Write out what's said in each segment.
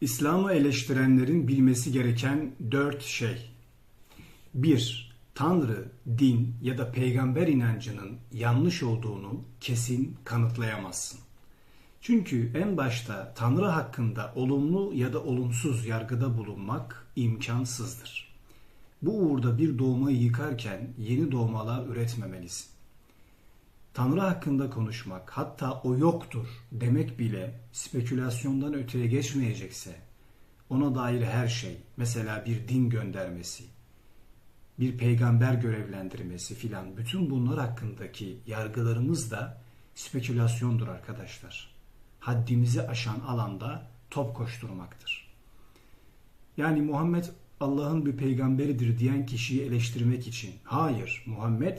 İslam'ı eleştirenlerin bilmesi gereken dört şey. 1. Tanrı, din ya da peygamber inancının yanlış olduğunu kesin kanıtlayamazsın. Çünkü en başta Tanrı hakkında olumlu ya da olumsuz yargıda bulunmak imkansızdır. Bu uğurda bir doğmayı yıkarken yeni doğmalar üretmemelisin. Tanrı hakkında konuşmak, hatta o yoktur demek bile spekülasyondan öteye geçmeyecekse, ona dair her şey, mesela bir din göndermesi, bir peygamber görevlendirmesi filan, bütün bunlar hakkındaki yargılarımız da spekülasyondur arkadaşlar. Haddimizi aşan alanda top koşturmaktır. Yani Muhammed Allah'ın bir peygamberidir diyen kişiyi eleştirmek için, hayır Muhammed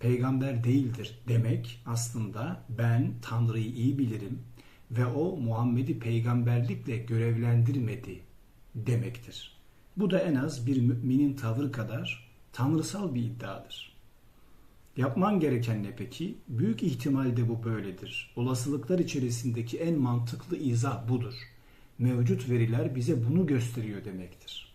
peygamber değildir demek aslında ben Tanrı'yı iyi bilirim ve o Muhammed'i peygamberlikle görevlendirmedi demektir. Bu da en az bir müminin tavır kadar tanrısal bir iddiadır. Yapman gereken ne peki? Büyük ihtimalle bu böyledir. Olasılıklar içerisindeki en mantıklı izah budur. Mevcut veriler bize bunu gösteriyor demektir.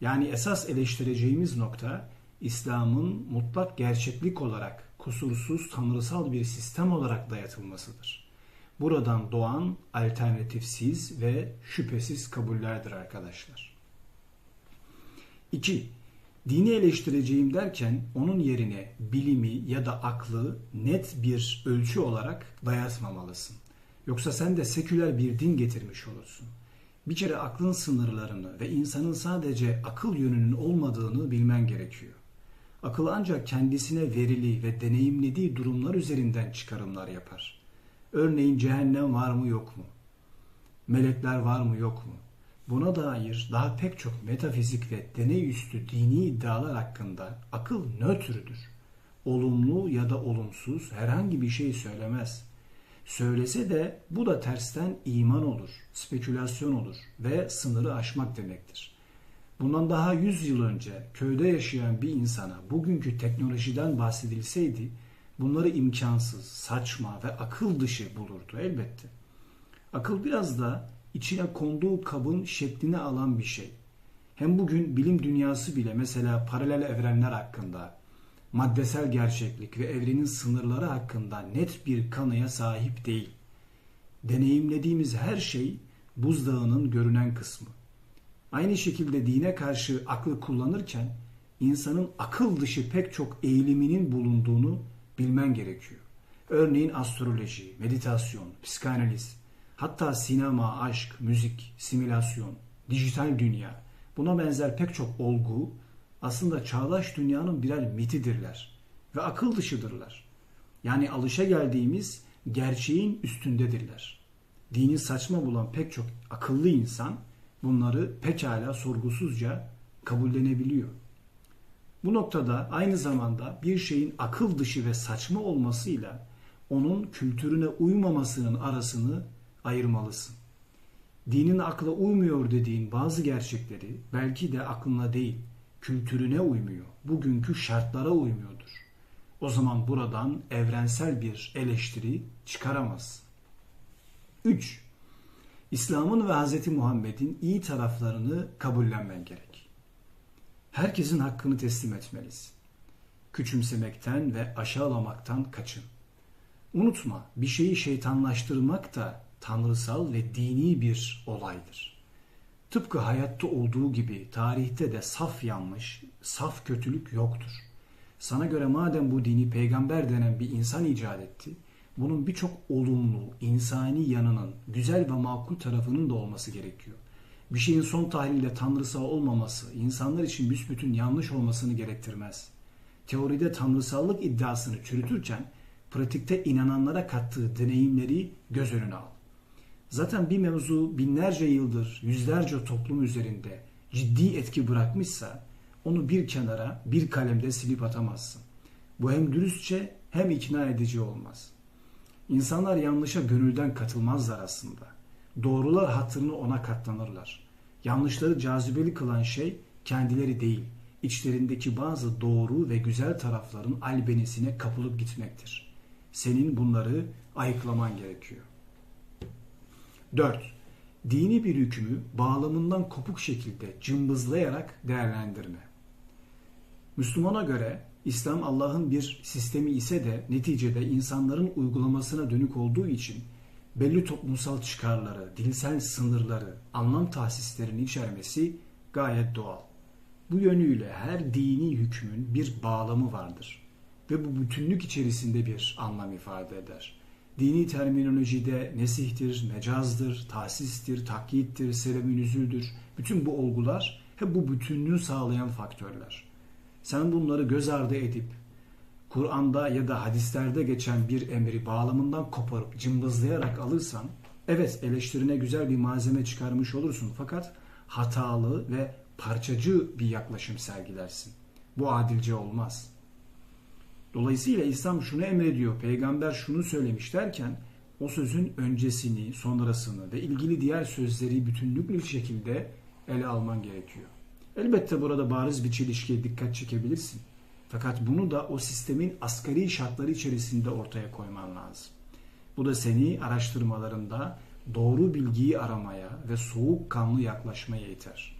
Yani esas eleştireceğimiz nokta İslam'ın mutlak gerçeklik olarak kusursuz tanrısal bir sistem olarak dayatılmasıdır. Buradan doğan alternatifsiz ve şüphesiz kabullerdir arkadaşlar. 2. Dini eleştireceğim derken onun yerine bilimi ya da aklı net bir ölçü olarak dayatmamalısın. Yoksa sen de seküler bir din getirmiş olursun. Bir kere aklın sınırlarını ve insanın sadece akıl yönünün olmadığını bilmen gerekiyor. Akıl ancak kendisine verili ve deneyimlediği durumlar üzerinden çıkarımlar yapar. Örneğin cehennem var mı yok mu? Melekler var mı yok mu? Buna dair daha pek çok metafizik ve deney üstü dini iddialar hakkında akıl nötrdür. Olumlu ya da olumsuz herhangi bir şey söylemez. Söylese de bu da tersten iman olur, spekülasyon olur ve sınırı aşmak demektir. Bundan daha 100 yıl önce köyde yaşayan bir insana bugünkü teknolojiden bahsedilseydi bunları imkansız, saçma ve akıl dışı bulurdu elbette. Akıl biraz da içine konduğu kabın şeklini alan bir şey. Hem bugün bilim dünyası bile mesela paralel evrenler hakkında, maddesel gerçeklik ve evrenin sınırları hakkında net bir kanıya sahip değil. Deneyimlediğimiz her şey buzdağının görünen kısmı. Aynı şekilde dine karşı aklı kullanırken insanın akıl dışı pek çok eğiliminin bulunduğunu bilmen gerekiyor. Örneğin astroloji, meditasyon, psikanaliz, hatta sinema, aşk, müzik, simülasyon, dijital dünya, buna benzer pek çok olgu aslında çağdaş dünyanın birer mitidirler ve akıl dışıdırlar. Yani alışa geldiğimiz gerçeğin üstündedirler. Dini saçma bulan pek çok akıllı insan bunları pekala sorgusuzca kabullenebiliyor. Bu noktada aynı zamanda bir şeyin akıl dışı ve saçma olmasıyla onun kültürüne uymamasının arasını ayırmalısın. Dinin akla uymuyor dediğin bazı gerçekleri belki de aklına değil, kültürüne uymuyor, bugünkü şartlara uymuyordur. O zaman buradan evrensel bir eleştiri çıkaramaz. 3. İslam'ın ve Hz. Muhammed'in iyi taraflarını kabullenmen gerek. Herkesin hakkını teslim etmelisin. Küçümsemekten ve aşağılamaktan kaçın. Unutma bir şeyi şeytanlaştırmak da tanrısal ve dini bir olaydır. Tıpkı hayatta olduğu gibi tarihte de saf yanlış, saf kötülük yoktur. Sana göre madem bu dini peygamber denen bir insan icat etti, bunun birçok olumlu, insani yanının, güzel ve makul tarafının da olması gerekiyor. Bir şeyin son tahlilde tanrısal olmaması, insanlar için büsbütün yanlış olmasını gerektirmez. Teoride tanrısallık iddiasını çürütürken, pratikte inananlara kattığı deneyimleri göz önüne al. Zaten bir mevzu binlerce yıldır yüzlerce toplum üzerinde ciddi etki bırakmışsa onu bir kenara bir kalemde silip atamazsın. Bu hem dürüstçe hem ikna edici olmaz. İnsanlar yanlışa gönülden katılmazlar aslında. Doğrular hatırını ona katlanırlar. Yanlışları cazibeli kılan şey kendileri değil, içlerindeki bazı doğru ve güzel tarafların albenisine kapılıp gitmektir. Senin bunları ayıklaman gerekiyor. 4. Dini bir hükmü bağlamından kopuk şekilde cımbızlayarak değerlendirme. Müslümana göre İslam Allah'ın bir sistemi ise de neticede insanların uygulamasına dönük olduğu için belli toplumsal çıkarları, dilsel sınırları, anlam tahsislerini içermesi gayet doğal. Bu yönüyle her dini hükmün bir bağlamı vardır ve bu bütünlük içerisinde bir anlam ifade eder. Dini terminolojide nesihtir, mecazdır, tahsistir, takyittir, sebebi bütün bu olgular hep bu bütünlüğü sağlayan faktörler. Sen bunları göz ardı edip Kur'an'da ya da hadislerde geçen bir emri bağlamından koparıp cımbızlayarak alırsan evet eleştirine güzel bir malzeme çıkarmış olursun fakat hatalı ve parçacı bir yaklaşım sergilersin. Bu adilce olmaz. Dolayısıyla İslam şunu emrediyor, peygamber şunu söylemiş derken o sözün öncesini, sonrasını ve ilgili diğer sözleri bütünlüklü şekilde ele alman gerekiyor. Elbette burada bariz bir çelişkiye dikkat çekebilirsin. Fakat bunu da o sistemin asgari şartları içerisinde ortaya koyman lazım. Bu da seni araştırmalarında doğru bilgiyi aramaya ve soğukkanlı yaklaşmaya iter.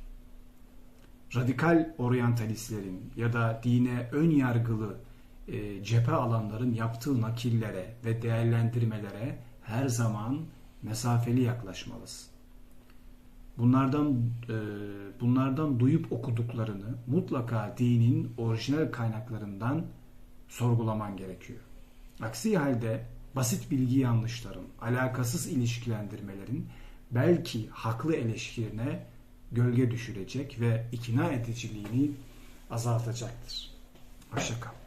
Radikal oryantalistlerin ya da dine ön yargılı e, cephe alanların yaptığı nakillere ve değerlendirmelere her zaman mesafeli yaklaşmalısın. Bunlardan e, bunlardan duyup okuduklarını mutlaka dinin orijinal kaynaklarından sorgulaman gerekiyor. Aksi halde basit bilgi yanlışların, alakasız ilişkilendirmelerin belki haklı eleşkirine gölge düşürecek ve ikna ediciliğini azaltacaktır. Hoşçakal.